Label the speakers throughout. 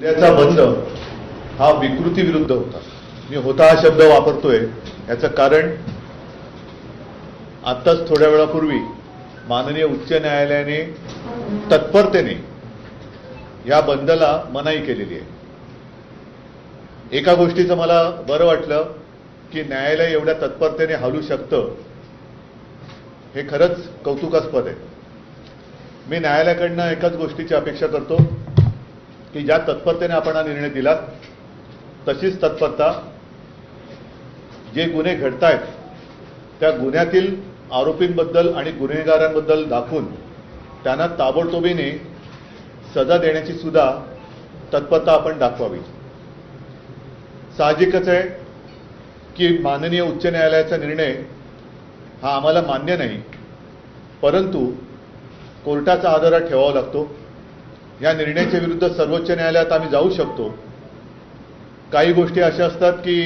Speaker 1: उद्याचा बंद हा विकृती विरुद्ध होता. मी होता हा शब्द वापरतोय. याचं कारण आत्ताच थोड्या वेळापूर्वी माननीय उच्च न्यायालयाने तत्परतेने या बंदला मनाई केलेली आहे. एका गोष्टीचं मला बरं वाटलं की न्यायालय एवढ्या तत्परतेने हलू शकतं हे खरंच कौतुकास्पद आहे. मी न्यायालयाकडनं एकाच गोष्टीची अपेक्षा करतो. की ज्या तत्परतेने आपण हा निर्णय दिला तशीच तत्परता जे गुन्हे घडतायत त्या गुन्ह्यातील आरोपींबद्दल आणि गुन्हेगारांबद्दल दाखवून त्यांना ताबडतोबीने सजा देण्याची सुद्धा तत्परता आपण दाखवावी. साहजिकच आहे की माननीय उच्च न्यायालयाचा निर्णय हा आम्हाला मान्य नाही परंतु कोर्टाचा आधार ठेवावा लागतो. या निर्णयाच्या विरुद्ध सर्वोच्च न्यायालयात आम्ही जाऊ शकतो. काही गोष्टी अशा असतात की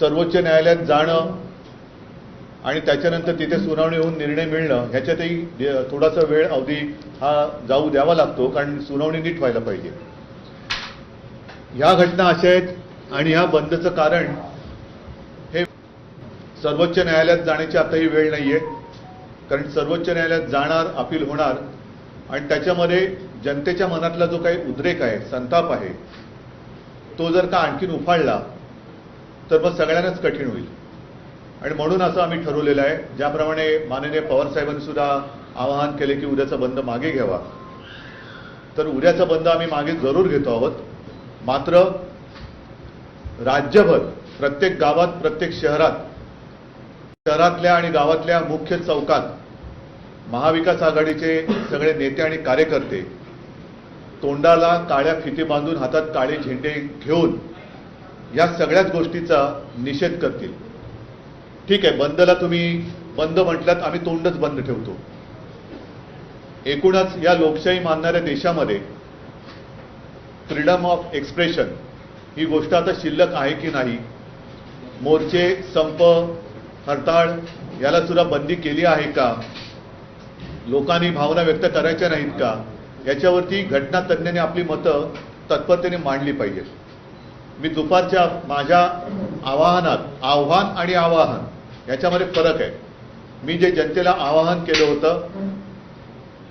Speaker 1: सर्वोच्च न्यायालयात जाणं आणि त्याच्यानंतर तिथे सुनावणी होऊन निर्णय मिळणं ह्याच्यातही थोडासा वेळ अवधी हा जाऊ द्यावा लागतो कारण सुनावणी नीट व्हायला पाहिजे. ह्या घटना अशा आहेत आणि ह्या बंदचं कारण हे सर्वोच्च न्यायालयात जाण्याची आताही वेळ वेळ नाहीये. कारण सर्वोच्च न्यायालयात जाणार अपील होणार आणि त्याच्यामध्ये जनतेच्या मनातला जो काही उद्रेक आहे संताप आहे तो जर का आणखीन उफाळला तर मग सगळ्यांनाच कठीण होईल. आणि म्हणून असं आम्ही ठरवलेलं आहे ज्याप्रमाणे माननीय पवार साहेबांनी सुद्धा आवाहन केले की उद्याचा बंद मागे घ्यावा. तर उद्याचा बंद आम्ही मागे जरूर घेतो आहोत. मात्र राज्यभर प्रत्येक गावात प्रत्येक शहरात शहरातल्या आणि गावातल्या मुख्य चौकात महाविकास आघाडीचे सगळे नेते आणि कार्यकर्ते तोंडाला काळ्या फिती बांधून हातात काळे झेंडे घेऊन या सगळ्याच गोष्टीचा निषेध करतील. ठीक आहे बंदला तुम्ही बंद म्हटलात आम्ही तोंडच बंद ठेवतो. एकूणच या लोकशाही मानणाऱ्या देशामध्ये फ्रीडम ऑफ एक्सप्रेशन ही गोष्ट आता शिल्लक आहे की नाही मोर्चे संप हरताळ याला सुद्धा बंदी केली आहे का? लोकांनी भावना व्यक्त करायच्या नाहीत का? याच्यावरती घटना तज्ज्ञांनी आपली मतं तत्परतेने मांडली पाहिजेत. मी दुपारच्या माझ्या आवाहनात आव्हान आणि आवाहन याच्यामध्ये फरक आहे. मी जे जनतेला आवाहन केलं होतं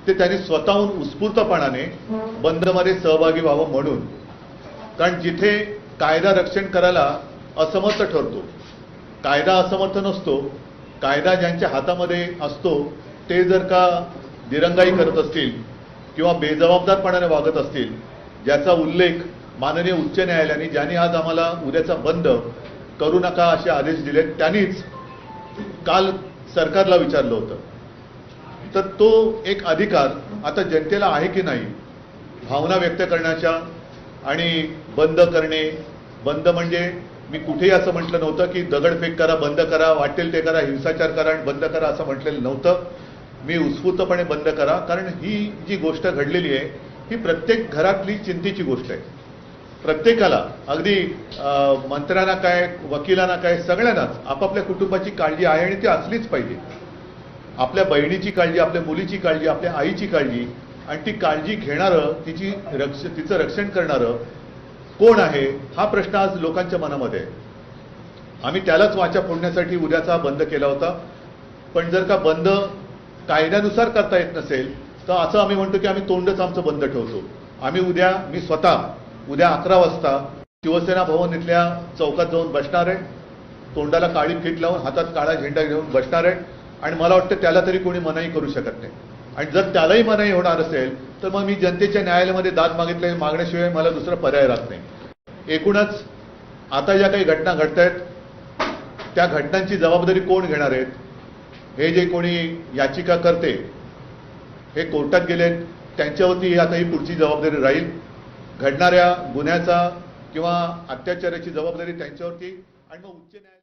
Speaker 1: ते त्यांनी स्वतःहून उत्स्फूर्तपणाने बंदमध्ये सहभागी व्हावं म्हणून. कारण जिथे कायदा रक्षण करायला असमर्थ ठरतो कायदा असमर्थ नसतो कायदा ज्यांच्या हातामध्ये असतो ते जर का दिरंगाई करत असतील किंवा बेजबाबदारपणाने वागत असतील ज्याचा उल्लेख माननीय उच्च न्यायालयाने ज्यांनी आज आम्हाला उद्याचा बंद करू नका असे आदेश दिले त्यांनीच काल सरकारला विचारलं होतं. तर तो एक अधिकार आता जनतेला आहे की नाही भावना व्यक्त करण्याच्या आणि बंद करणे बंद म्हणजे मी कुठेही असं म्हटलं नव्हतं की दगडफेक करा बंद करा वाटेल ते करा हिंसाचार करा आणि बंद करा असं म्हटलेलं नव्हतं. मी उत्स्फूर्तपणे बंद करा कारण ही जी गोष्ट घडलेली आहे ही प्रत्येक घरातली चिंतेची गोष्ट आहे. प्रत्येकाला अगदी मंत्र्यांना काय वकिलांना काय सगळ्यांनाच आपापल्या कुटुंबाची काळजी आहे आणि ती असलीच पाहिजे. आपल्या बहिणीची काळजी आपल्या मुलीची काळजी आपल्या आईची काळजी आणि ती काळजी घेणारं तिची रक्ष तिचं रक्षण करणारं कोण आहे हा प्रश्न आज लोकांच्या मनामध्ये आहे. आम्ही त्यालाच वाचा फोडण्यासाठी उद्याचा बंद केला होता. पण जर का बंद कायद्यानुसार करता येत नसेल तर असं आम्ही म्हणतो की आम्ही तोंडच आमचं बंद ठेवतो. आम्ही उद्या मी स्वतः उद्या अकरा वाजता शिवसेना भवन इथल्या चौकात जाऊन बसणार आहे. तोंडाला काळी फीट लावून हातात काळा झेंडा घेऊन बसणार आहे. आणि मला वाटतं त्याला तरी कोणी मनाई करू शकत नाही. आणि जर त्यालाही मनाई होणार असेल तर मग मी जनतेच्या न्यायालयामध्ये दाद मागितले मागण्याशिवाय मला दुसरा पर्याय राहत नाही. एकूणच आता ज्या काही घटना घडत आहेत त्या घटनांची जबाबदारी कोण घेणार आहेत हे जे कोणी याचिका करते हे कोर्टात गेलेत त्यांच्यावरती आता ही पुढची जबाबदारी राहील. घडणाऱ्या गुन्ह्याचा किंवा अत्याचाराची जबाबदारी त्यांच्यावरती आणि मग उच्च न्यायालय